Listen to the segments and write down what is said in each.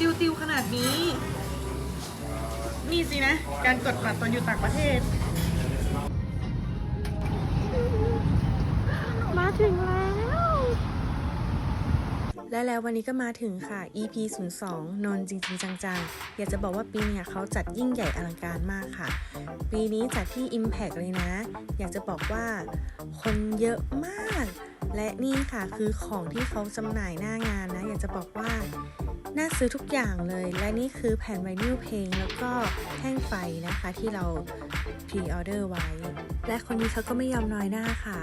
ติวๆขนาดนี้ นี่สินะ การกดบัตรตอนอยู่ต่างประเทศ มาถึงแล้ว และแล้ววันนี้ก็มาถึงค่ะ EP 02 นนจริง ๆ จัง ๆ อยากจะบอกว่าปีเนี้ยเขาจัดยิ่งใหญ่อลังการมากค่ะ ปีนี้จัดที่ Impact เลยนะ อยากจะบอกว่าคนเยอะมาก และนี่ค่ะคือของที่เขาจำหน่ายหน้างานนะ อยากจะบอกว่าน่าซื้อทุกอย่างเลย และนี่คือแผ่นไวนิลเพลงแล้วก็แท่งไฟนะคะที่เราพรีออเดอร์ไว้ และคนนี้เขาก็ไม่ยอมน้อยหน้าค่ะ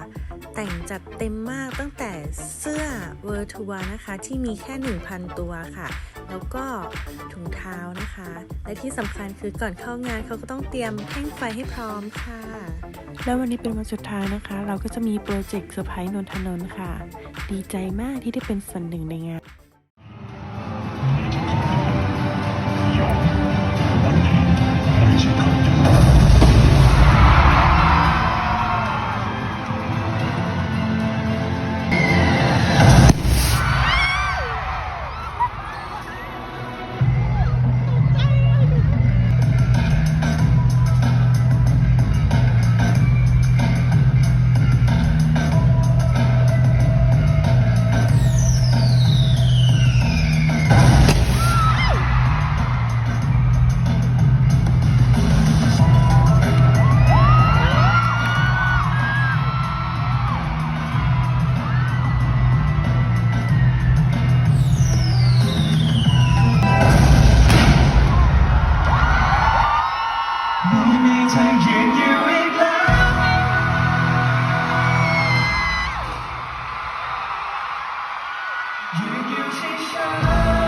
แต่งจัดเต็มมากตั้งแต่เสื้อเวอร์ทัวนะคะที่มีแค่ 1,000 ตัวค่ะ แล้วก็ถุงเท้านะคะ และที่สำคัญคือก่อนเข้างานเขาก็ต้องเตรียมแท่งไฟให้พร้อมค่ะ แล้ววันนี้เป็นวันสุดท้ายนะคะ เราก็จะมีโปรเจกต์เซอร์ไพรส์นนทนนท์ค่ะ ดีใจมากที่ได้เป็นส่วนหนึ่งในงาน ยื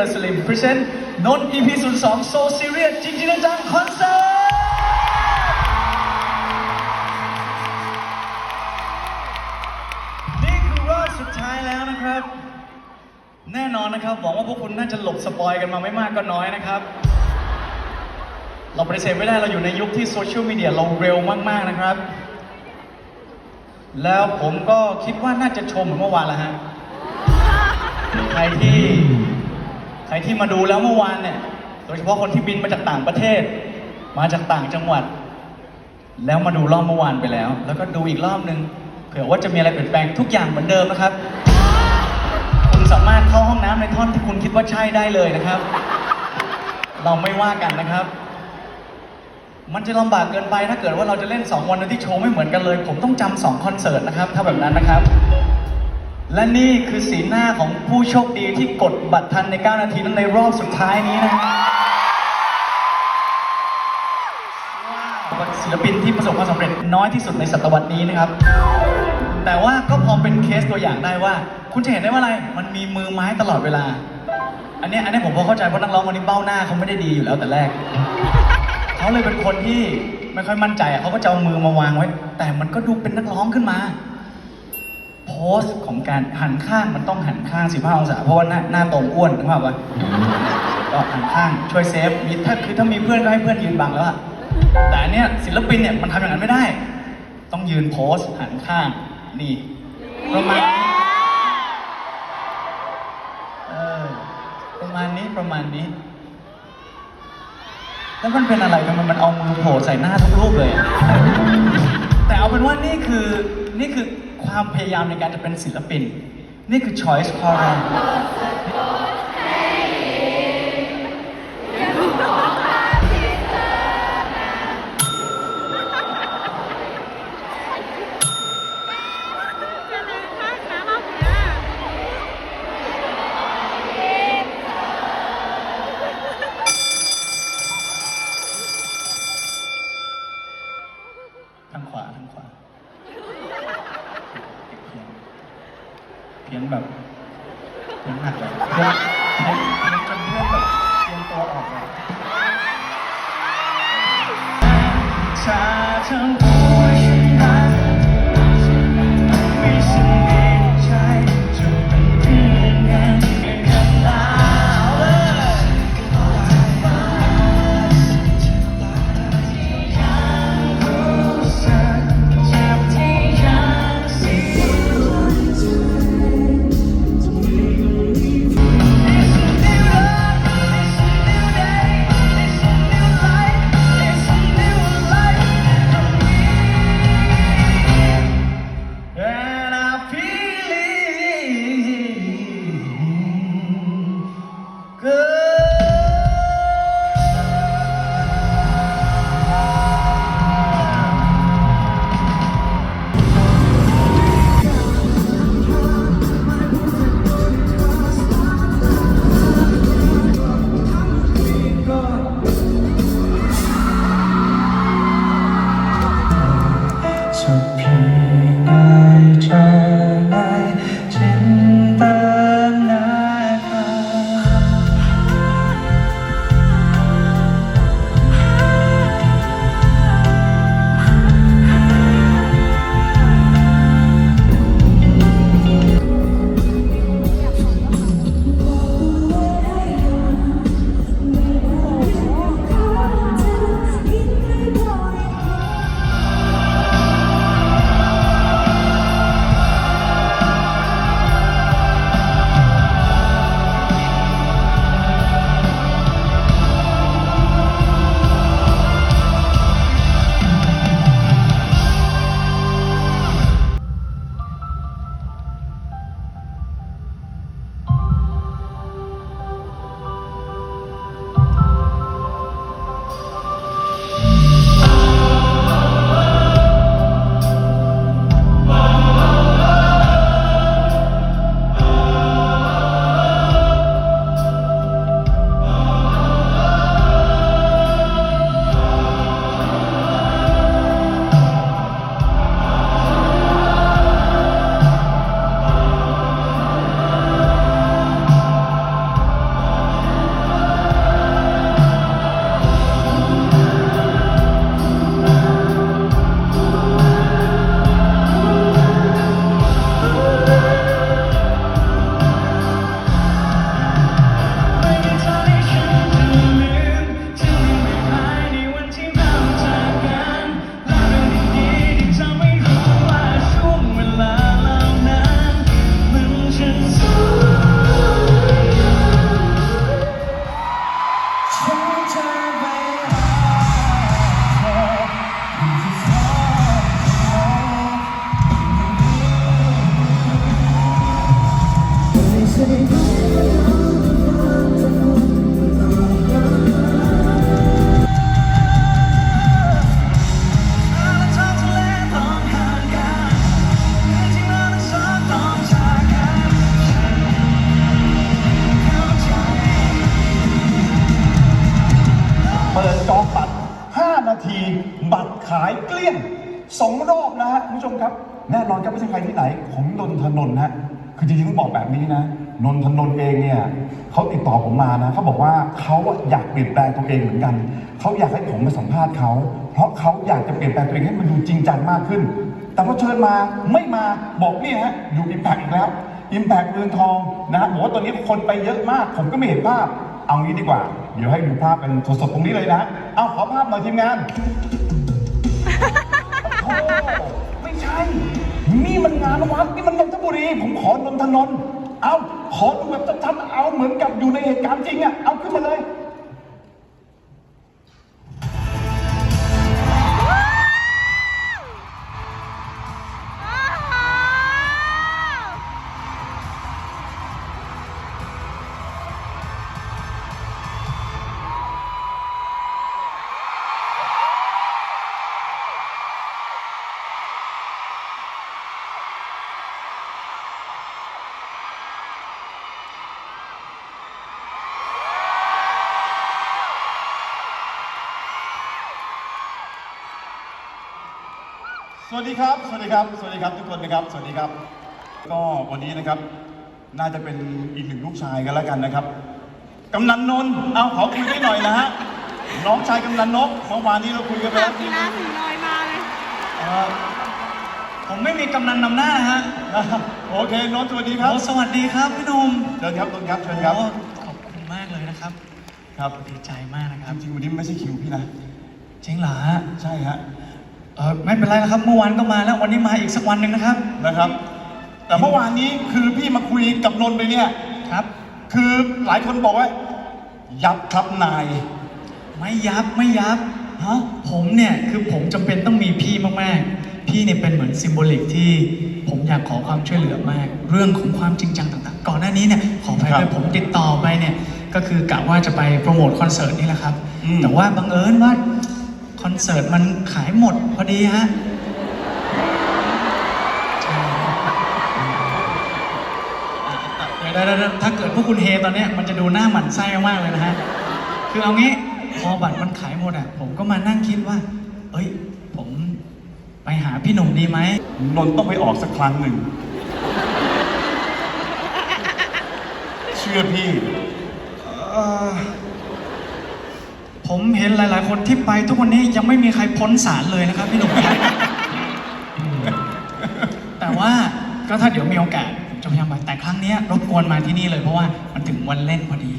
Mr. Slim present Non EP 0 2 So Serious จริงจริงจังคอนเสิร์ตนี่คือรอบสุดท้ายแล้วนะครับ แน่นอนนะครับ หวังว่าพวกคุณน่าจะหลบสปอยกันมาไม่มากก็น้อยนะครับ เราปฏิเสธไม่ได้เราอยู่ในยุคที่โซเชียลมีเดียเราเร็วมากๆนะครับ แล้วผมก็คิดว่าน่าจะชมเหมือนเมื่อวานแหละฮะใครที่ ที่มาดูแล้วเมื่อวานเนี่ย โดยเฉพาะคนที่บินมาจากต่างประเทศ มาจากต่างจังหวัด แล้วมาดูรอบเมื่อวานไปแล้ว แล้วก็ดูอีกรอบนึง เผื่อว่าจะมีอะไรเปลี่ยนแปลงทุกอย่างเหมือนเดิมนะครับ คุณสามารถเข้าห้องน้ำในท่อนที่คุณคิดว่าใช่ได้เลยนะครับ เราไม่ว่ากันนะครับ มันจะลำบากเกินไปถ้าเกิดว่าเราจะเล่น 2 วันโดยที่โชว์ไม่เหมือนกันเลย ผมต้องจำสองคอนเสิร์ตนะครับ ถ้าแบบนั้นนะครับ และนี่คือสีหน้าของผู้โชคดีที่กดบัตรทันใน 9 นาทีนั้นในรอบสุดท้ายนี้นะว้าวศิลปินที่ประสบความสำเร็จน้อยที่สุดในศตวรรษนี้นะครับ แต่ว่าก็พอเป็นเคสตัวอย่างได้ว่า คุณจะเห็นได้ว่าอะไร มันมีมือไม้ตลอดเวลา อันนี้อันนี้ผมพอเข้าใจเพราะนักร้องคนนี้เบ้าหน้าเขาไม่ได้ดีอยู่แล้วแต่แรก เขาเลยเป็นคนที่ไม่ค่อยมั่นใจเขาก็จะเอามือมาวางไว้ แต่มันก็ดูเป็นนักร้องขึ้นมา โพสของการหันข้างมันต้องหันข้าง 15 องศา เพราะว่าหน้าหน้าตรงอ้วนนึกภาพวะก็หันข้างช่วยเซฟมีถ้าคือถ้ามีเพื่อนก็ให้เพื่อนยืนบังแล้วอะแต่อันเนี้ยศิลปินเนี่ยมันทำอย่างนั้นไม่ได้ ต้องยืนโพสหันข้างนี่ประมาณเออประมาณนี้ประมาณนี้ แล้วมันเป็นอะไรทำไมมันเอามือโผล่ใส่หน้าทุกรูปเลยอะแต่เอาเป็นว่านี่คือนี่คือ ความพยายามในการจะเป็นศิลปิน นี่คือ choice ข้อแรกา นาที บัตรขายเกลี้ยงสองรอบนะฮะคุณผู้ชมครับ แน่นอนครับไม่ใช่ใครที่ไหน ผมนนทนนท์ฮะคือจริงๆต้องบอกแบบนี้นะนนทนนท์เองเนี่ยเขาติดต่อผมมานะเขาบอกว่าเขาอยากเปลี่ยนแปลงตัวเองเหมือนกันเขาอยากให้ผมมาสัมภาษณ์เขาเพราะเขาอยากจะเปลี่ยนแปลงตัวเองให้มันดูจริงจังมากขึ้น แต่พอเชิญมาไม่มาบอกเนี่ยฮะอยู่อิมแพกอีกแล้วอิมแพกเมืองทองนะฮะบอกว่าตอนนี้คนไปเยอะมาก ผมก็ไม่เห็นภาพ เอางี้ดีกว่า เดี๋ยวให้ดูภาพกันสดๆตรงนี้เลยนะ เอาขอภาพหน่อยทีมงานโอ้โหไม่ใช่ นี่มันงานวัดนี่มันนนทบุรี ผมขอนนทนนท์เอาขอดูแบบชัดๆเอาเหมือนกับอยู่ในเหตุการณ์จริงอะเอาขึ้นมาเลย สวัสดีครับ สวัสดีครับ สวัสดีครับทุกคนนะครับ สวัสดีครับ ก็วันนี้นะครับ น่าจะเป็นอีกหนึ่งลูกชายกันแล้วกันนะครับ กำนันนนท์เอาขอคุยได้หน่อยนะฮะ น้องชายกำนันนกเมื่อวานนี้เราคุยกันไปแล้วทีนึงเอ่อผมไม่มีกำนันนำหน้านะฮะโอเคนนท์สวัสดีครับ โอ้สวัสดีครับพี่หนุ่มเชิญครับนนท์ครับ เชิญครับ โอ้ขอบคุณมากเลยนะครับครับ ดีใจมากนะครับ จริงๆวันนี้ไม่ใช่คิวพี่นะจริงเหรอฮะ ใช่ฮะ เออไม่เป็นไรนะครับ เมื่อวานก็มาแล้ววันนี้มาอีกสักวันหนึ่งนะครับ นะครับ แต่เมื่อวานนี้คือพี่มาคุยกับนนท์ไปเนี่ย ครับ คือหลายคนบอกว่า ยับครับนาย ไม่ยับไม่ยับฮะผมเนี่ยคือผมจำเป็นต้องมีพี่มากๆ พี่เนี่ยเป็นเหมือนซิมโบลิกที่ผมอยากขอความช่วยเหลือมาก เรื่องของความจริงจังต่างๆ ก่อนหน้านี้เนี่ยขออภัยครัด้วยบผมติดต่อไปเนี่ยก็คือกะว่าจะไปโปรโมทคอนเสิร์ตนี่แหละครับ อืม แต่ว่าบังเอิญว่า คอนเสิร์ตมันขายหมดพอดีฮะใช่เดี๋ยวถ้าเกิดพวกคุณเฮตอนนี้มันจะดูหน้าหมันไส้มากเลยนะฮะ คือเอางี้พอบัตรมันขายหมดอะ ผมก็มานั่งคิดว่า เอ้ย ผมไปหาพี่หนุ่มดีไหมนนท์ต้องไปออกสักครั้งหนึ่ง เชื่อพี่ ผมเห็นหลาย ๆ คนที่ไปทุกวันนี้ยังไม่มีใครพ้นศาลเลยนะครับพี่หนุ่มครับแต่ว่าก็ถ้าเดี๋ยวมีโอกาสผมจะพยายามไปแต่ครั้งเนี้ยรบกวนมาที่นี่เลยเพราะว่ามันถึงวันเล่นพอดี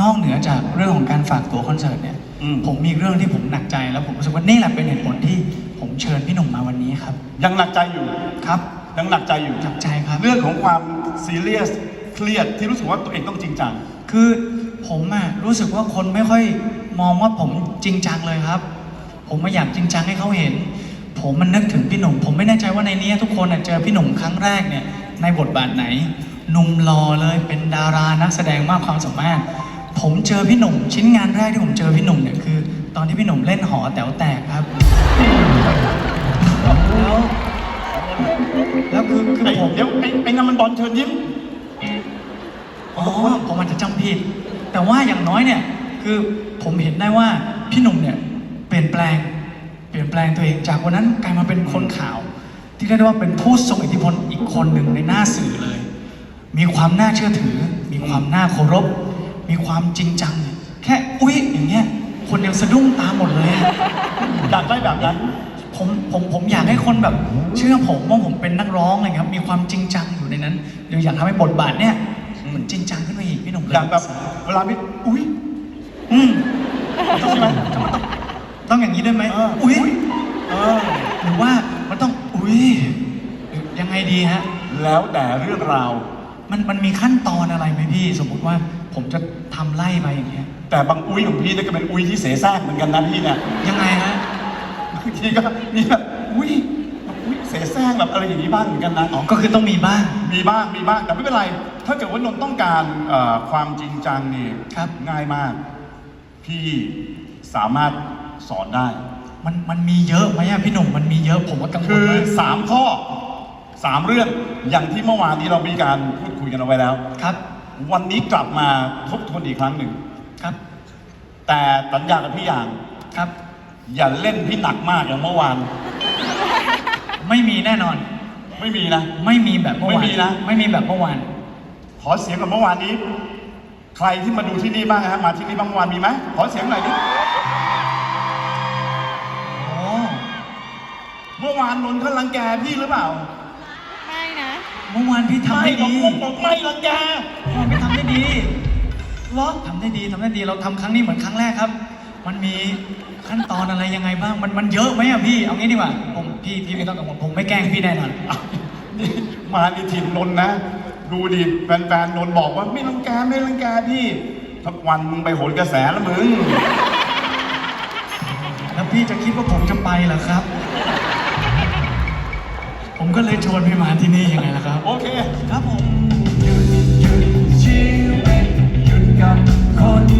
นอกเหนือจากเรื่องของการฝากตั๋วคอนเสิร์ตเนี่ยอืมผมมีเรื่องที่ผมหนักใจแล้วผมรู้สึกว่านี่แหละเป็นเหตุผลที่ผมเชิญพี่หนุ่มมาวันนี้ครับ ยังหนักใจอยู่ครับยังหนักใจอยู่หนักใจครับ เรื่องของความซีเรียสเครียดที่รู้สึกว่าตัวเองต้องจริงจังคือผมอะรู้สึกว่าคนไม่ค่อย มองว่าผมจริงจังเลยครับ ผมไม่อยากจริงจังให้เขาเห็น ผมมันนึกถึงพี่หนุ่ม ผมไม่แน่ใจว่าในเนี้ยทุกคนอะเจอพี่หนุ่มครั้งแรกเนี่ยในบทบาทไหนหนุ่มรอเลยเป็นดารานักแสดงมากความสามารถ ผมเจอพี่หนุ่ม ชิ้นงานแรกที่ผมเจอพี่หนุ่มเนี่ยคือ ตอนที่พี่หนุ่มเล่นหอแต๋วแตกครับแล้วแล้วคือคือไอ้ผม เดี๋ยวไอ้ไอ้นั่นมันบอลเชิญยิ้ม อ๋อ ผมอาจจะจำผิด แต่ว่าอย่างน้อยเนี่ย คือผมเห็นได้ว่าพี่หนุ่มเนี่ยเปลี่ยนแปลง เปลี่ยนแปลงตัวเองจากวันนั้นกลายมาเป็นคนข่าว ที่เรียกได้ว่าเป็นผู้ทรงอิทธิพลอีกคนหนึ่งในหน้าสื่อเลย มีความน่าเชื่อถือ มีความน่าเคารพ มีความจริงจัง แค่อุ๊ยอย่างเงี้ยคนยังสะดุ้งตามหมดเลยอะอยากได้แบบนั้น ผมผมผมอยากให้คนแบบเชื่อผมว่าผมเป็นนักร้องอะไรครับ มีความจริงจังอยู่ในนั้นเดี๋ยวอยากทำให้บทบาทเนี่ยมันจริงจังขึ้นมาอีกพี่หนุ่มเลยอย่างแบบเวลาพี่อุ้ย อืมใช่ไหมต้องอย่างนี้ด้วยไหมเอออุ้ยเออ หรือว่ามันต้องอุ้ยหรือยังไงดีฮะ แล้วแต่เรื่องราว มันมันมีขั้นตอนอะไรไหมพี่ สมมุติว่าผมจะทำไล่ไปอย่างเงี้ยแต่บางอุ้ยของพี่เนี่ยก็เป็นอุ้ยที่เสแสร้งเหมือนกันนะพี่เนี่ยยังไงฮะ บางทีก็มีแบบอุ้ยอุ้ยเสแสร้งแบบอะไรอย่างนี้บ้างเหมือนกันนะ อ๋อ ก็คือต้องมีบ้าง มีบ้างมีบ้างแต่ไม่เป็นไร ถ้าเกิดว่านนท์ต้องการเอ่อความจริงจังนี่ครับง่ายมาก พี่สามารถสอนได้ มันมันมีเยอะไหมอะพี่หนุ่มมันมีเยอะผมว่ากังวคืลอมากสามข้อสามเรื่องอย่างที่เมื่อวานนี้เรามีการพูดคุยกันเอาไว้แล้ว ครับวันนี้กลับมาทบทวนอีกครั้งหนึ่ง ครับแต่สัญญากับพี่อย่าง ครับ อย่าเล่นพี่หนักมากอย่างเมื่อวาน ไม่มีแน่นอน ไม่มีนะ ไม่มีแบบเมื่อวานไม่มีนะ ไม่มีแบบเมื่อวาน ขอเสียงกับเมื่อวานนี้ ใครที่มาดูที่นี่บ้างฮะมาที่นี่บ้างเมื่อวานมีไหมขอเสียงหน่อยดิโอ้เมื่อวานนนท์เขารังแกพี่หรือเปล่าไม่นะ เมื่อวานพี่ทำได้บอดีกบอกไม่รังแก เมื่อวานพี่ทำได้ดีเหรอทำได้ดีทำได้ดีเราทำครั้งนี้เหมือนครั้งแรกครับ มันมีขั้นตอนอะไรยังไงบ้างมันมันเยอะไหมอะพี่เอางี้ดีกว่าผมพี่พี่ไม่ต้องกังวลผมไม่แกล้งพี่แน่นอนนี่มาในถิ่นนนท์นะ ดูดิแฟนๆนนท์บอกว่าไม่รังแกไม่รังแกพี่ทักวันมึงไปโหนกระแสแล้วมึง แล้วพี่จะคิดว่าผมจะไปเหรอครับ ผมก็เลยชวนพี่มาที่นี่ยังไงล่ะครับ โอเค ครับผม หยุดหยุดชีวิตหยุดกับคนนี้